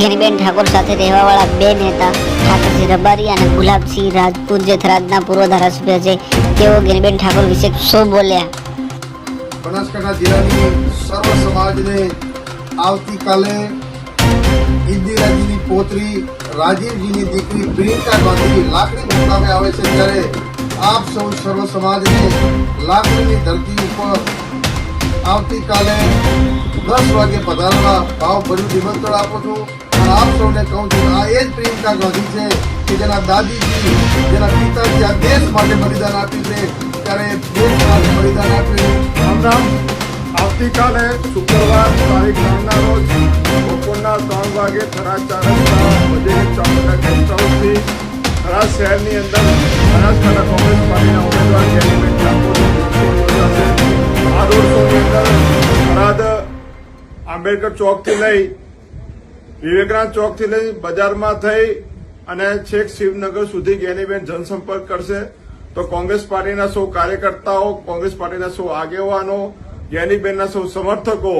ગેનીબેન ઠાકોર સાથે રહેવાવાળા બે નેતા ઠાકરસિંહ રબારી અને ગુલાબસિંહ રાજપૂત જે થરાદના પૂર્વ ધારાસભ્ય છે, તેઓ ગેનીબેન ઠાકોર વિશે શું બોલ્યા? બનાસકાંઠા જિલ્લાની સર્વ સમાજને આવતીકાલે ઇન્દિરાજીની પોતરી, રાજીવજીની દીકરી પ્રિયંકા ગાંધી લાકડી મુકામે આવે છે ત્યારે આપ સૌ સર્વ સમાજને લાકડીની ધરતી ઉપર આવતીકાલે દસ વાગે પધારવા ભાવભર્યું નિમંત્રણ આપું છું. આપ સૌને કહું છું આ એ જ પ્રિયંકા ગાંધી છે કે જેના દાદીજી, જેના પિતાજી આ દેશ માટે બલિદાન આપ્યું છે. ત્યારે દેશ માટે બલિદાન આપ્યું રામ રામ. આવતીકાલે શુક્રવાર તારીખ ત્રણના રોજ બપોરના ત્રણ વાગે થરા ચાર રસ્તા વજીર ચોકના ગેસ્ટ થરાદ શહેરની અંદર બનાસકાંઠા કોંગ્રેસ પાર્ટીના ઉમેદવાર યોજાશે. આ રોડ શોની અંદર થરાદ આંબેડકર ચોકથી લઈ વિવેકાનંદ ચોકથી લઈ બજારમાં થઈ અને છેક શિવનગર સુધી ગેનીબેન જનસંપર્ક કરશે. તો કોંગ્રેસ પાર્ટીના સૌ કાર્યકર્તાઓ, કોંગ્રેસ પાર્ટીના સૌ આગેવાનો, ગેનીબેનના સૌ સમર્થકો